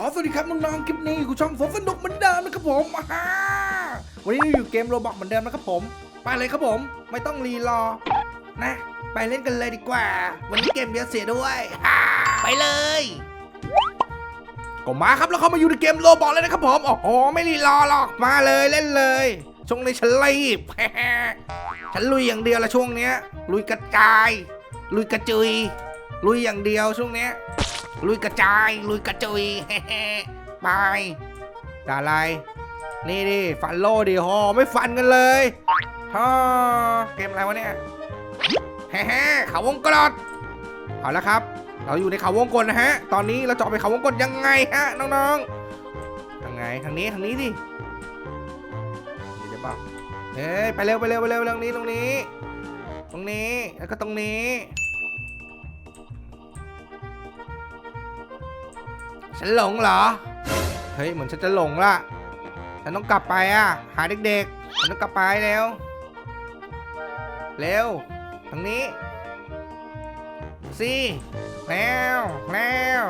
ขอสวัสดีครับน้องๆคลิปนี้กูช่องสนุกเหมือนเดิมนะครับผมอ่าวันนี้เราอยู่เกมโรบอกเหมือนเดิมนะครับผม ไปเลยครับผม ไม่ต้องรีรอ นะ ไปเล่นกันเลยดีกว่า วันนี้เกมเดียวเสียด้วยอ่าไปเลย ก็มาครับแล้วเขามาอยู่ในเกมโรบอกเลยนะครับผมโอ้โหไม่รีรอหรอกมาเลยเล่นเลยช่วงนี้ฉันรีบฉันลุยอย่างเดียวละช่วงเนี้ย ลุยกระจาย ลุยกระจุย ลุยอย่างเดียวช่วงเนี้ย ลุยกระจาย ลุยกระจุยไปด่าอะไร นี่ดิฟันโลดิฮอไม่ฟันกันเลยฮอเกมอะไรวะเนี่ยแฮ่เขาวงกลดเอาละครับ เราอยู่ในเขาวงกลนะฮะ ตอนนี้เราจะอไปเขาวงกลยังไงฮะน้องๆทางไงทางนี้ทางนี้สิเดี๋ยวเปล่าเฮ้ยไปเร็วไปเร็วไปเร็วตรงนี้ตรงนี้ ตรงนี้แล้วก็ตรงนี้ ฉันหลงเหรอ เฮ้ยเหมือนฉันจะหลงละฉันต้องกลับไปอะ หาเด็กๆ ฉันต้องกลับไปเร็วเร็วทางนี้สิแล้วแล้ว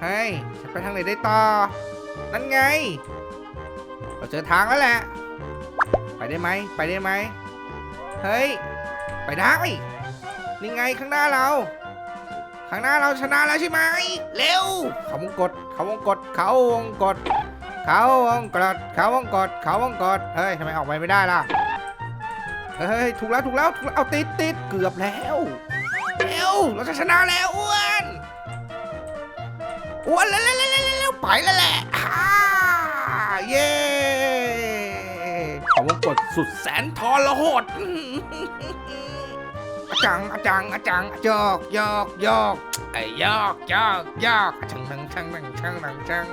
เฮ้ยฉันไปทางไหนได้ต่อ นั่นไง เราเจอทางแล้วแหละ ไปได้ไหม ไปได้ไหม เฮ้ย ไปได้ นี่ไงข้างหน้าเรา ข้างหน้าเราชนะแล้วใช่ไหมเร็ว เขาวงกดเขาวงกดเขาวงกดเขาวงกดเขาวงกดเขาวงกดเฮ้ยทำไมออกไปไม่ได้ล่ะเฮ้ยถูกแล้วถูกแล้วถูกแล้วเอาติดติดเกือบแล้วเร็วเราจะชนะแล้วอ้วนอ้วนเร็วเร็วเร็วเร็วเร็วไปแล้วแหละอ่าเย้เขาวงกดสุดแสนทรหด อาจังอาจังอาจังยอกยอกยอกไอ้ยอกยอกยอกชังชังชังชังชังชัง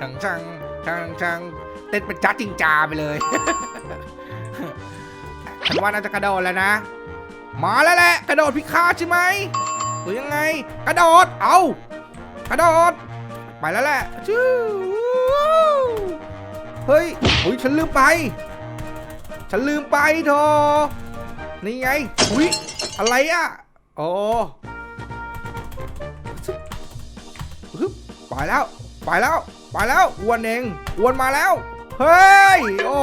ชังชังชังชังชังเต้นเป็นจ้าจริงจาไปเลยฉันว่าน่าจะกระโดดแล้วนะมาแล้วแหละกระโดดพิฆาตใช่ไหมหรือยังไง กระโดดเอากระโดดไปแล้วแหละชื่อเฮ้ยเฮ้ยฉันลืมไป ฉันลืมไปโธ่นี่ไงอุ้ย อะไรอะโอ้ฮึบไปแล้ว ไปแล้ว ไปแล้วอ้วนเองอ้วนมาแล้ว เฮ้ย โอ้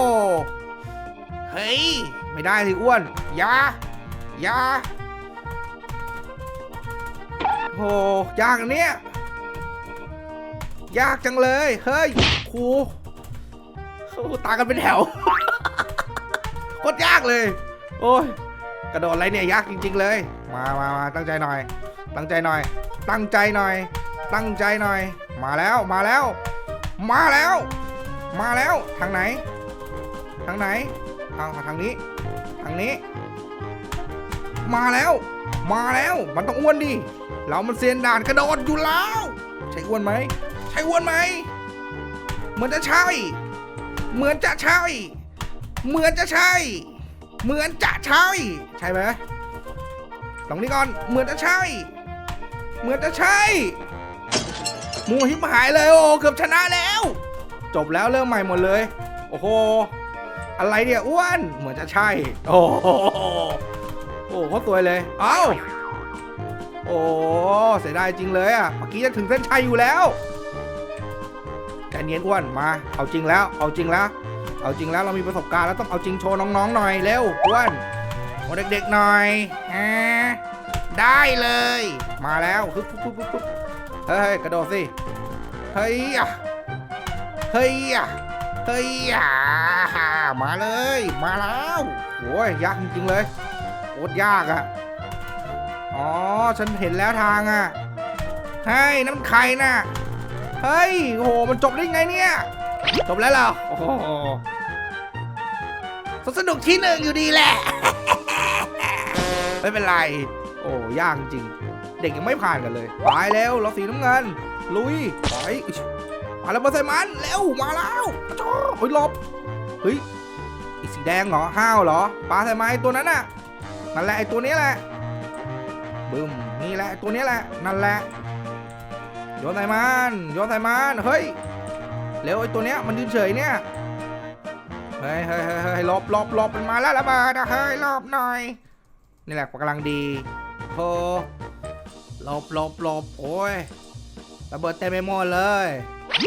เฮ้ย ไม่ได้สิอ้วน อยาอยาโหยากอันเนี้ยยากจังเลย เฮ้ยครูโอ้ตากันเป็นแถวโคตรยากเลย โอ้ย กระโดดอะไรเนี่ยยากจริง ๆ เลย มามามาตั้งใจหน่อย ตั้งใจหน่อย ตั้งใจหน่อย ตั้งใจหน่อย มาแล้วมาแล้ว มาแล้ว มาแล้วทางไหน ทางไหนเอาทางนี้ ทางนี้ มาแล้ว มาแล้วมันต้องอ้วนดิเรามันเซียนด่านกระโดดอยู่แล้ว ใช่อ้วนไหมใช่อ้วนไหมเหมือนจะใช่ เหมือนจะใช่ เหมือนจะใช่ เหมือนจะใช่ ใช่ไหมลองนี้ก่อน เหมือนจะใช่ เหมือนจะใช่มูหิมหายเลยโอ้เกือบชนะแล้ว จบแล้วเริ่มใหม่หมดเลย โอ้โห อะไรเนี่ยอ้วน เหมือนจะใช่ โอ้โหโอ้โหเขาสวเลย เอ้า โอ้เสียดายจริงเลยอะ เมื่อกี้จะถึงเส้นชัยอยู่แล้วใจเนียนอ้วนมา เอาจริงแล้ว เอาจริงแล้ว เอาจริงแล้วเรามีประสบการณ์แล้วต้องเอาจริงโชว์น้องๆหน่อยเร็วอ้วนโอ้เด็กๆหน่อยอ่าได้เลย มาแล้วปึ๊บปึ๊บปึ๊บปึ๊บเฮ้ยกระโดดสิเฮ้ยอะเฮ้ยอะเฮ้ยอะมาเลย มาแล้วโอ้ยยากจริงๆเลยโคตรยากอะอ๋อฉันเห็นแล้วทางอะเฮ้ยน้ำใครน่ะเฮ้ยโอ้โหมันจบได้ไงเนี่ยจบแล้วเหรอโอ้โห สนุกที่หนึ่งอยู่ดีแหละ ไม่เป็นไร โอ้ยากจริง เด็กยังไม่ผ่านกันเลย ไปเร็วเราสีน้ำเงิน ลุยไปมาแล้วมาใส่มันเร็วมาแล้วจ้าโอ้ยหลบเฮ้ยอีสีแดงเหรอห้าวเหรอปลาใส่ไม้ตัวนั้นน่ะนั่นแหละไอ้ตัวนี้แหละบึ้มนี่แหละตัวนี้แหละนั่นแหละโยนใส่มันโยนใส่มันเฮ้ยเร็วไอ้ตัวเนี้ยมันยืนเฉยเนี่ย เฮ้ยเฮ้ยเฮ้ยเฮ้ยหลบลบลบมันมาแล้วระเบิดอะเฮ้ยลบหน่อยนี่แหละกำลังดีโธหลบลบลบโอ้ยระเบิดเต็มไปหมดเลย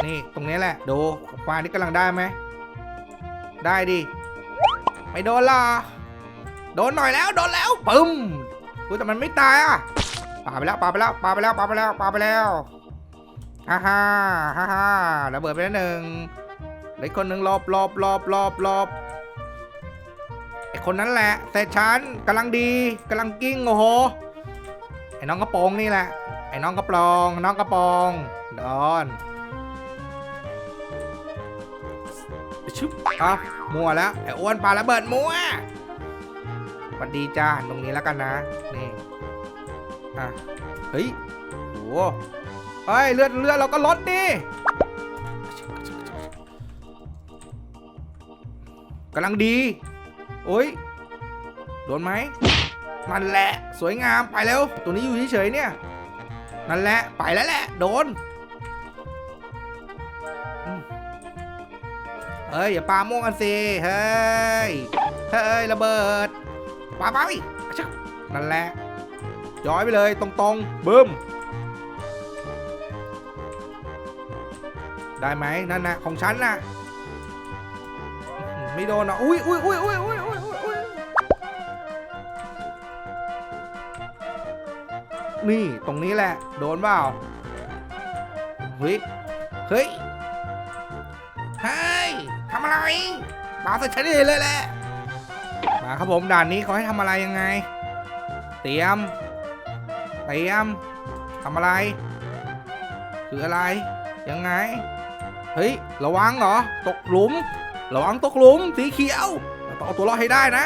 นี่ตรงนี้แหละดูปลานี่กำลังได้ไหมได้ดิไม่โดนล่ะโดนหน่อยแล้วโดนแล้วปึ้มกูแต่มันไม่ตายอะปาไปแล้วปาไปแล้วปาไปแล้วปาไปแล้วปาไปแล้วฮ่าฮ่าฮ่าฮ่าระเบิดไปแล้วหนึ่ง เหลืออกคนหนึ่งหลบหลบหลบหลบหลบไอคนนั้นแหละ แต่ฉันกำลังดีกำลังกิ้งโอ้โหไอ้น้องกระโปรงนี่แหละ ไอ้น้องกระโปรงน้องกระโปรงดอนชึบอะมัวแล้วไอ้อ้วนปาระเบิดมัวสวัสดีจ้าตรงนี้แล้วกันนะนี่อะเฮ้ยโหเฮ้ยเลือดเลือดเราก็ลดดิ กำลังดี โอ้ย โดนไหมนั่นแหละ สวยงาม ไปแล้ว ตัวนี้อยู่เฉยๆเนี่ย นั่นแหละ ไปแล้วแหละ โดน เฮ้ย อย่าปาม่วงกันสิ เฮ้ย เฮ้ย ระเบิดปาไปอะชะนั่นแหละ ย้อยไปเลย ตรงๆบึ้ม ได้ไหมนั่นนะของฉันน่ะ ไม่โดนอะอุ้ยอุ้ยอุ้ยอุ้ยอุ้ยอุ้ยอุ้ยนี่ตรงนี้แหละ โดนเปล่าเฮ้ยเฮ้ยเฮ้ยทำอะไรปาใส่ฉันเองเลยแหละมาครับผมด่านนี้เขาให้ทำอะไรยังไง เตรียม เตรียมทำอะไร คืออะไรยังไง เฮ้ย ระวังเหรอ ตกหลุม ระวังตกหลุมสีเขียวต้องเอาตัวรอดให้ได้นะ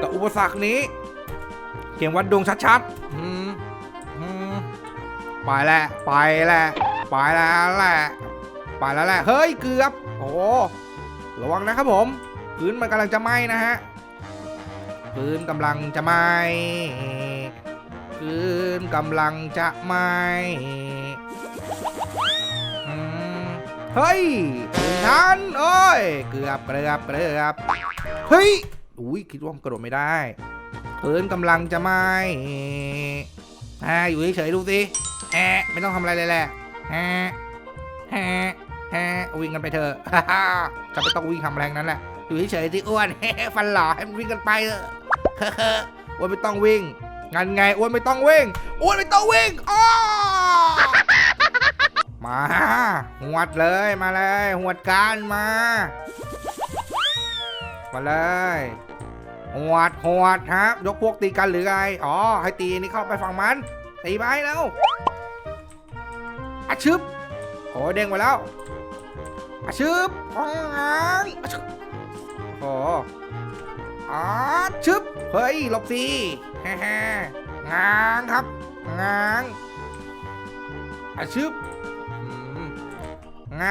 กับอุปสรรคนี้ เกมวัดดวงชัดๆไปแล้วไปแล้วไปแล้วแหละไปแล้วแหละเฮ้ยเกือบ โอ้ระวังนะครับผมพื้นมันกำลังจะไหม้นะฮะพื้นกำลังจะไหม้พื้นกำลังจะไหม้ เฮ้ยถึงทันโอ้ย เกือบเกือบเกือบเฮ้ย อุ้ยคิดว่ามันกระโดดไม่ได้พื้นกำลังจะไหมอ่าอยู่เฉยๆดูสิแฮะไม่ต้องทำอะไรเลยแหละแฮะแฮะแฮะวิ่งกันไปเถอะฮ่าจะไม่ต้องวิ่งทำแรงนั้นแหละ อยู่เฉยๆที่อ้วนฟันหล่อให้มันวิ่งกันไปเถอะเฮ้ออ้วนไม่ต้องวิ่ง งั้นไงอ้วนไม่ต้องวิ่ง อ้วนไม่ต้องวิ่งอ้อ มาหวดเลยมาเลยหวดการมา มาเลยหวดหวดครับ ยกพวกตีกันหรือไงอ๋อให้ตีนี่เข้าไปฝั่งมันตีไปแล้วอาชึบโอ้ยเด้งไปแล้วอาชึบพองอาชึบโอ้อาชึบเฮ้ยหลบสิแฮ่ๆงางครับงางอาชึบ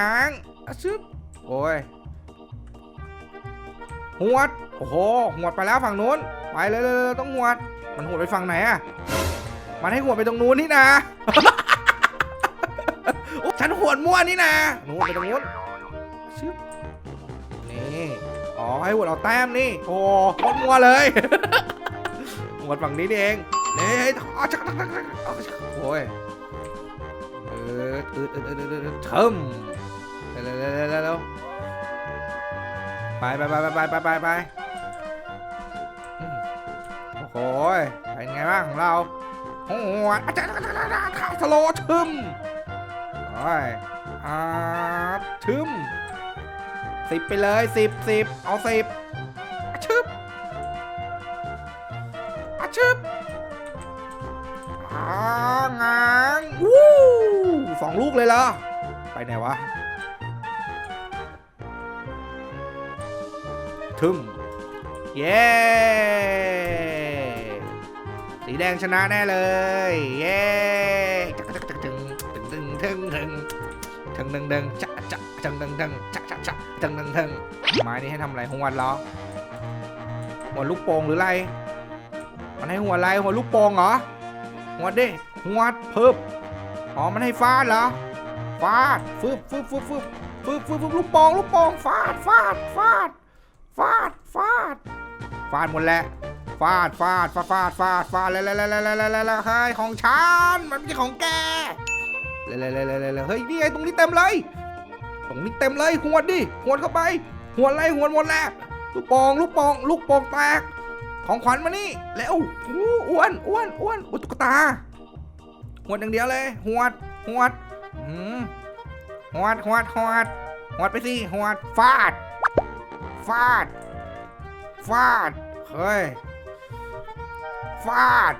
างอาชึบโอ้ยหวด โอ้โหหวดไปแล้วฝั่งนู้น ไปเลยเลยต้องหวด มันหวดไปฝั่งไหนอะมันให้หวดไปตรงนู้นนี่นะฉันหวดมั่วนี่นะหวดไปตรงนู้นชึบนี่อ๋อให้หวดเอาแต้มนี่โอ้โคตรมั่วเลยหวดฝั่งนี้นี่เองนี่อ๋อชักชักชักชักอ๋อชักโอ้ย อเออเออเออเออเทิมเร็วเร็วเร็วไปไปไปไปไปไปไปโอ้ยเป็นไงบ้างของเราโอ้ยอาจารย์สโลทึมโอ้ยอาทึมสิบไปเลยสิบสิบเอาสิบ สองลูกเลยเหรอ ไปไหนวะ ทึมเย้สีแดงชนะแน่เลย เย้จักจึงจักจึงตึงตึงตึงตึงตึงตึงจักจักจึงตึงตึงจักจักจักตึงตึงตึงไม้นี้ให้ทำอะไรหงววันเหรอหัวลูกโป่งหรือไร มันให้หัวอะไรหัวลูกโป่งเหรอหัวดิหัวเพิ่ม อ๋อ มันให้ฟาดเหรอ ฟาดฟึบฟึบฟึบฟึบฟึบฟึบฟึบลูกโป่งลูกโป่งฟาดฟาดฟาดฟาดฟาดฟาดหมดแหละฟฟาดฟาดฟาดฟาดฟาดฟาดเลยเลยเลยเลยเลยเลยเลยเฮ้ยของฉันมันไม่ใช่ของแกเลยเลยเลยเลยเลยเฮ้ยนี่ไงตรงนี้เต็มเลย ตรงนี้เต็มเลยหวดดิหวดเข้าไปหวดอะไรหวดหมดแล้วลูกป่งลูกป่งลูกป่งแตก ของขวัญมานี่เร็วอู้อ้วนอ้วนอ้วนอ้วนตุ๊กตา หวดอย่างเดียวเลยหวดหวดอืมหวดหวดหวดหวดไปสิหวดฟาด ฟาด ฟาด เฮ้ย ฟาด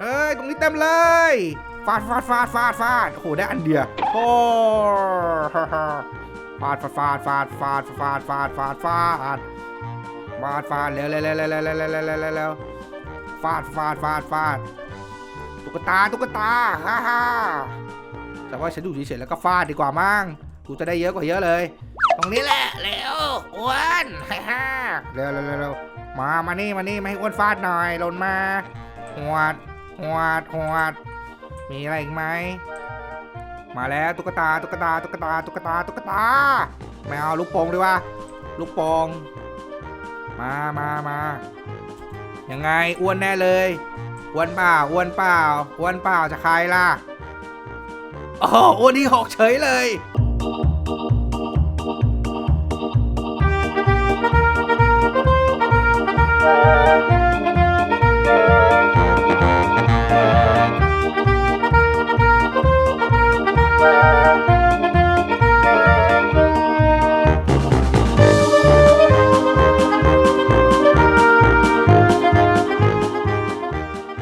เฮ้ย ตรงนี้เต็มเลย ฟาดฟาดฟาดฟาดฟาดโอ้โห ได้อันเดียวโอ้ฟาดฟาดฟาดฟาดฟาดฟาดฟาดฟาดฟาดฟาดฟาดเร็วเร็วเร็วเร็วเร็วเร็วเร็วเร็วเร็วฟาดฟาดฟาดฟาด กตาตุ๊กตาฮ่าฮ่าแต่ว่าฉันอยู่เฉยๆแล้วก็ฟาดดีกว่ามั้งกูจะได้เยอะกว่าเยอะเลย ตรงนี้แหละเร็วอ้วนฮ่าฮ่าเร็วเร็วเร็วมามานี่มานี่มาให้อ้วนฟาดหน่อยหล่นมาหวดหวดหวดมีอะไรอีกไหมมาแล้วตุ๊กตาตุ๊กตาตุ๊กตาตุ๊กตาตุ๊กตาไม่เอาลูกโป่งดีว่าลูกโป่งมามามายังไงอ้วนแน่เลย อ้วนเปล่าอ้วนเปล่าอ้วนเปล่าจะใครล่ะโอ้โหอ้วนที่หกเฉยเลย